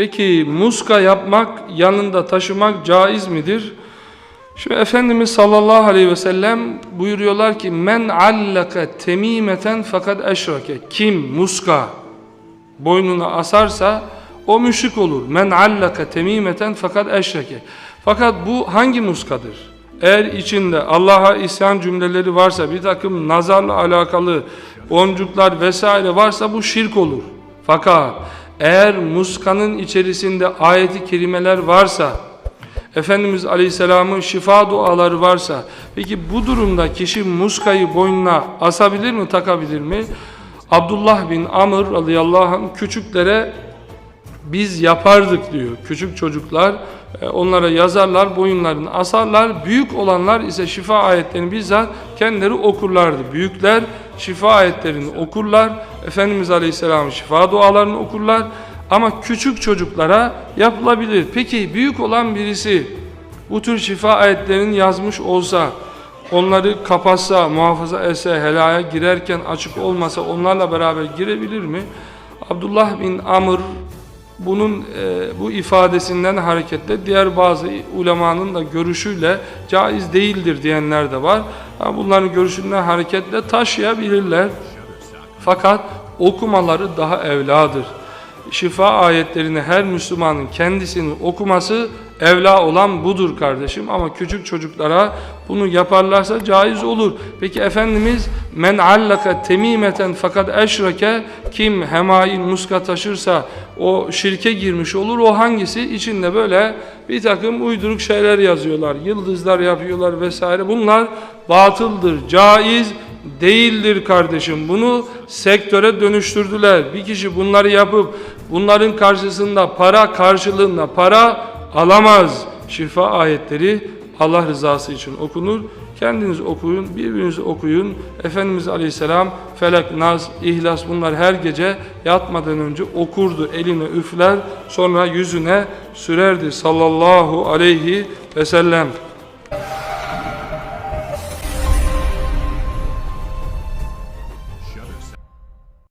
Peki muska yapmak, yanında taşımak caiz midir? Şimdi Efendimiz sallallahu aleyhi ve sellem buyuruyorlar ki men allaka temimeten fakat eşrake. Kim muska boynuna asarsa o müşrik olur. Men allaka temimeten fakat eşreke. Fakat bu hangi muskadır? Eğer içinde Allah'a isyan cümleleri varsa, bir takım nazarla alakalı boncuklar vesaire varsa bu şirk olur. Fakat eğer muskanın içerisinde ayeti kerimeler varsa, Efendimiz Aleyhisselam'ın şifa duaları varsa, peki bu durumda kişi muskayı boynuna asabilir mi, takabilir mi? Abdullah bin Amr radıyallahu anh küçüklere biz yapardık diyor. Küçük çocuklar e, onlara yazarlar, boyunlarını asarlar. Büyük olanlar ise şifa ayetlerini bizzat kendileri okurlardı. Büyükler şifa ayetlerini okurlar. Efendimiz Aleyhisselam'ın şifa dualarını okurlar. Ama küçük çocuklara yapılabilir. Peki büyük olan birisi bu tür şifa ayetlerini yazmış olsa, onları kapatsa, muhafaza etse, helaya girerken açık olmasa onlarla beraber girebilir mi? Abdullah bin Amr bunun e, bu ifadesinden hareketle diğer bazı ulemanın da görüşüyle caiz değildir diyenler de var. Bunların görüşünden hareketle taşıyabilirler. Fakat okumaları daha evladır. Şifa ayetlerini her Müslümanın kendisinin okuması evla olan budur kardeşim ama küçük çocuklara bunu yaparlarsa caiz olur. Peki Efendimiz men allaka temimeten fakat eşreke kim hemain muska taşırsa o şirke girmiş olur. O hangisi? İçinde böyle bir takım uyduruk şeyler yazıyorlar. Yıldızlar yapıyorlar vesaire. Bunlar batıldır, caiz değildir kardeşim. Bunu sektöre dönüştürdüler. Bir kişi bunları yapıp bunların karşısında para karşılığında para alamaz. Şifa ayetleri Allah rızası için okunur. Kendiniz okuyun, birbiriniz okuyun. Efendimiz Aleyhisselam Felak, Naz, İhlas bunlar her gece yatmadan önce okurdu. Eline üfler, sonra yüzüne sürerdi sallallahu aleyhi ve sellem.